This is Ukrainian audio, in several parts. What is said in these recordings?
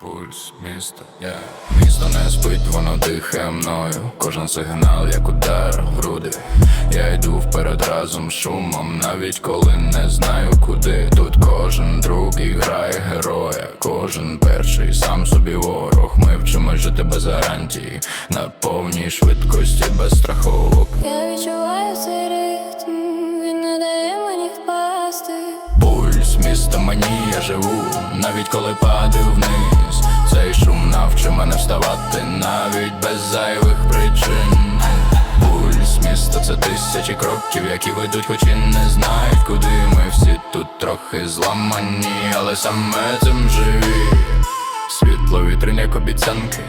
Пульс міста, yeah. Місто не спить, воно дихає мною. Кожен сигнал, як удар в груди. Я йду вперед разом шумом, навіть коли не знаю куди. Тут кожен другий грає героя, кожен перший сам собі ворог. Ми вчимо жити без гарантії, на повній швидкості без страховок. Мені я живу, навіть коли падаю вниз. Цей шум навчи мене вставати навіть без зайвих причин. Пульс міста це тисячі кроків, які ведуть, хоч і не знають, куди ми всі тут трохи зламані, але саме цим живі. Світло вітрин, як обіцянки,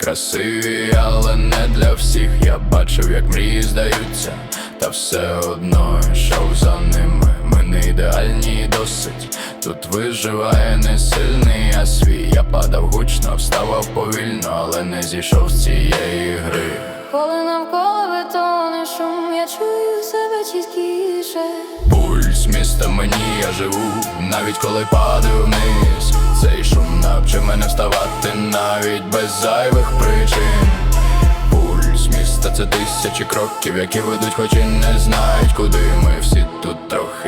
красиві, але не для всіх. Я бачив, як мрії здаються, та все одно йшов за ними. Досить. Тут виживає не сильний, а свій. Я падав гучно, вставав повільно, але не зійшов з цієї гри. Коли навколо бетон і шум, я чую себе чіткіше. Пульс міста мені я живу, навіть коли падаю вниз. Цей шум навчи мене вставати навіть без зайвих причин. Пульс міста це тисячі кроків, які ведуть, хоч і не знають, куди ми всі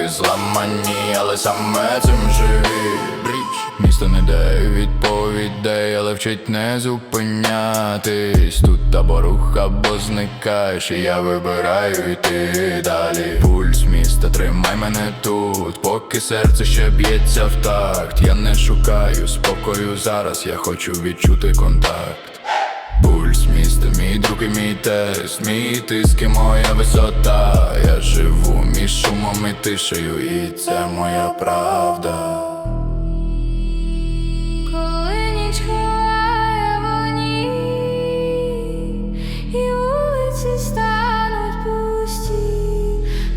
зламані, але саме цим живі. Бріч місто не дає відповідей, але вчить не зупинятись. Тут або рух, або зникаєш, і я вибираю йти далі. Пульс міста, тримай мене тут, поки серце ще б'ється в такт. Я не шукаю спокою зараз, я хочу відчути контакт. Пульс міста, мій друг і мій тест, мій тиск моя висота. Я живу між шумом і тишею, і це моя правда. Коли ніч ховає вогні, і вулиці стануть пусті,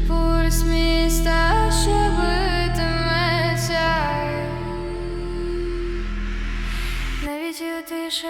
пульс міста ще битиметься. Навіть у тиші